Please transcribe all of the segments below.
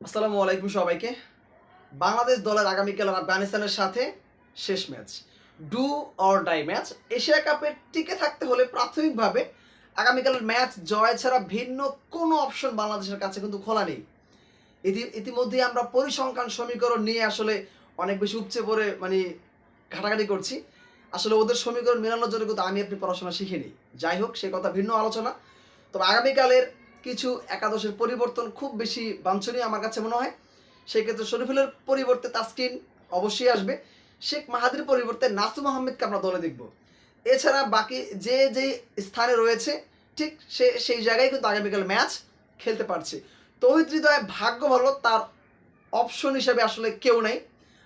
আসসালামু আলাইকুম সবাইকে। বাংলাদেশ দলের আগামীকাল আফগানিস্তানের সাথে শেষ match. Do or die match. Asia কাপে টিকে থাকতে হলে প্রাথমিকভাবে আগামীকালের ম্যাচ জয় ছাড়া ভিন্ন কোনো অপশন বাংলাদেশের কাছে কিন্তু খোলা নেই। ইতি, ইতিমধ্যেই আমরা পরিসংখ্যান সমীকরণ নিয়ে আসলে অনেক বেশি উপচে পড়ে মানে ঘাটাঘাটি করছি। আসলে ওদের সমীকরণ মেলানোর জন্য কিন্তু আমি আপনি পড়াশোনা শিখিনি। যাই হোক, সে কথা ভিন্ন আলোচনা। তবে আগামীকালের কিছু একাদশের পরিবর্তন খুব বেশি বাঞ্ছনীয় আমার কাছে মনে হয়। সেক্ষেত্রে শরীফুলের পরিবর্তে তাসকিন অবশ্যই আসবে। শেখ মাহাদির পরিবর্তে নাসুম আহমেদকে আমরা দলে দেখব। এছাড়া বাকি যে যে স্থানে রয়েছে, ঠিক সে সেই জায়গায় কিন্তু আগামীকাল ম্যাচ খেলতে পারছে। তৌহিদ হৃদয় ভাগ্য ভালো, তার অপশন হিসেবে আসলে কেউ নেই।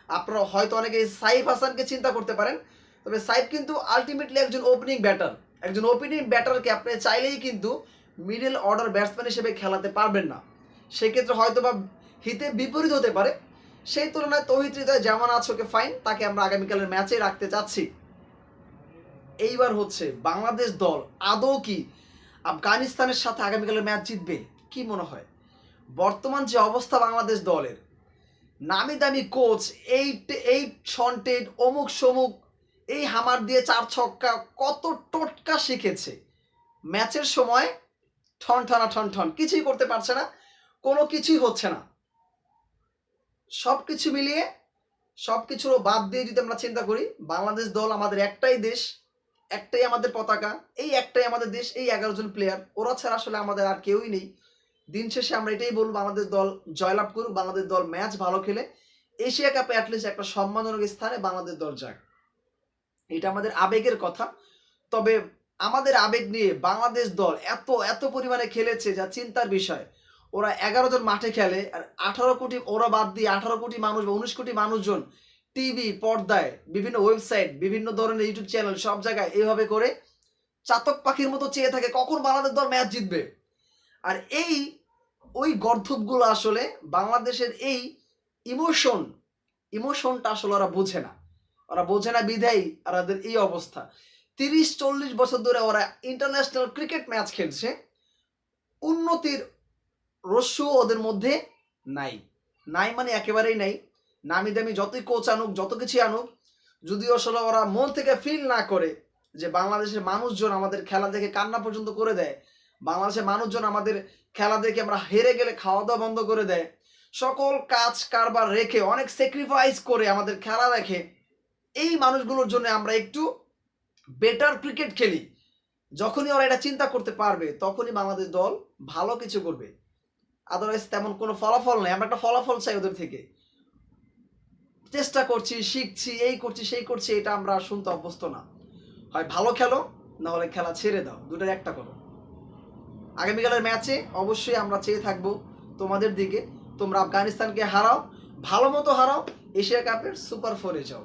আপনারা হয়তো অনেকে সাইফ হাসানকে চিন্তা করতে পারেন, তবে সাইফ কিন্তু আলটিমেটলি একজন ওপেনিং ব্যাটার একজন ওপেনিং ব্যাটারকে আপনি চাইলেই কিন্তু মিডল অর্ডার ব্যাটসম্যান হিসেবে খেলাতে পারবেন না। সেক্ষেত্রে হয়তো বা হিতে বিপরীত হতে পারে। সেই তুলনায় তৌহিদ হৃদয় যেমন আছে, ওকে ফাইন তাকে আমরা আগামীকালের ম্যাচে রাখতে চাচ্ছি। এইবার হচ্ছে বাংলাদেশ দল আদৌ কি আফগানিস্তানের সাথে আগামীকালের ম্যাচ জিতবে, কি মনে হয়? বর্তমান যে অবস্থা বাংলাদেশ দলের নামি দামি কোচ এইট এইট সন্টেড অমুক সমুক এই হামার দিয়ে চার ছক্কা, কত টোটকা শিখেছে। ম্যাচের সময় ঠন ঠনা ঠন কিছুই করতে পারছে না, কোনো কিছুই হচ্ছে না। সব কিছু মিলিয়ে সব কিছুর বাদ দিয়ে যদি আমরা চিন্তা করি, বাংলাদেশ দল আমাদের একটাই দেশ, একটাই আমাদের পতাকা, এই একটাই আমাদের দেশ, এই এগারো জন প্লেয়ার ওরা ছাড়া আসলে আমাদের আর কেউই নেই। দিন শেষে আমরা এটাই বলব বাংলাদেশ দল জয়লাভ করুক, বাংলাদেশ দল ম্যাচ ভালো খেলে। এশিয়া কাপে অ্যাটলিস্ট একটা সম্মানজনক স্থানে বাংলাদেশ দল যাক। এটা আমাদের আবেগের কথা। তবে আমাদের আবেগ নিয়ে বাংলাদেশ দল এত এত পরিমাণে খেলেছে যা চিন্তার বিষয়। ওরা এগারো জন মাঠে খেলে আর আঠারো কোটি ওরা বাদ দিয়ে আঠারো কোটি মানুষ বা উনিশ কোটি মানুষজন টিভি, পর্দায়, বিভিন্ন ওয়েবসাইট, বিভিন্ন ধরনের ইউটিউব চ্যানেল সব জায়গায় এইভাবে করে চাতক পাখির মতো চেয়ে থাকে, কখন বাংলাদেশ দল ম্যাচ জিতবে? আর এই, ওই গর্ধবগুলো আসলে বাংলাদেশের এই ইমোশন, ইমোশনটা আসলে ওরা বোঝে না। ওরা বোঝে না বিধাই আর ওদের এই অবস্থা। তিরিশ চল্লিশ বছর ধরে ওরা ইন্টারন্যাশনাল ক্রিকেট ম্যাচ খেলছে। উন্নতির রস্যু ওদের মধ্যে নাই। নাই মানে একেবারেই নাই। নামি দামি যতই কোচ আনুক, যত কিছু আনুক যদি আসলে ওরা মন থেকে ফিল না করে যে বাংলাদেশের মানুষজন আমাদের খেলা দেখে কান্না পর্যন্ত করে দেয়। বাংলাদেশের মানুষজন আমাদের খেলা দেখে আমরা হেরে গেলে খাওয়া দাওয়া বন্ধ করে দেয়। সকল কাজ, কারবার রেখে অনেক স্যাক্রিফাইস করে আমাদের খেলা দেখে, এই মানুষগুলোর জন্য আমরা একটু বেটার ক্রিকেট খেলি। যখনই ওরা এটা চিন্তা করতে পারবে, তখনই বাংলাদেশ দল ভালো কিছু করবে। আদারওয়াইজ তেমন কোনো ফলাফল নেই। আমরা একটা ফলাফল চাই ওদের থেকে। চেষ্টা করছি, শিখছি, এই করছি, সেই করছি, এটা আমরা শুনতে অভ্যস্ত না। হয় ভালো খেলো, না হলে খেলা ছেড়ে দাও। দুটোর একটা করো। আগামীকালের ম্যাচে অবশ্যই আমরা চেয়ে থাকব তোমাদের দিকে। তোমরা আফগানিস্তানকে হারাও, ভালো মতো হারাও, এশিয়া কাপের সুপার ফোরে যাও।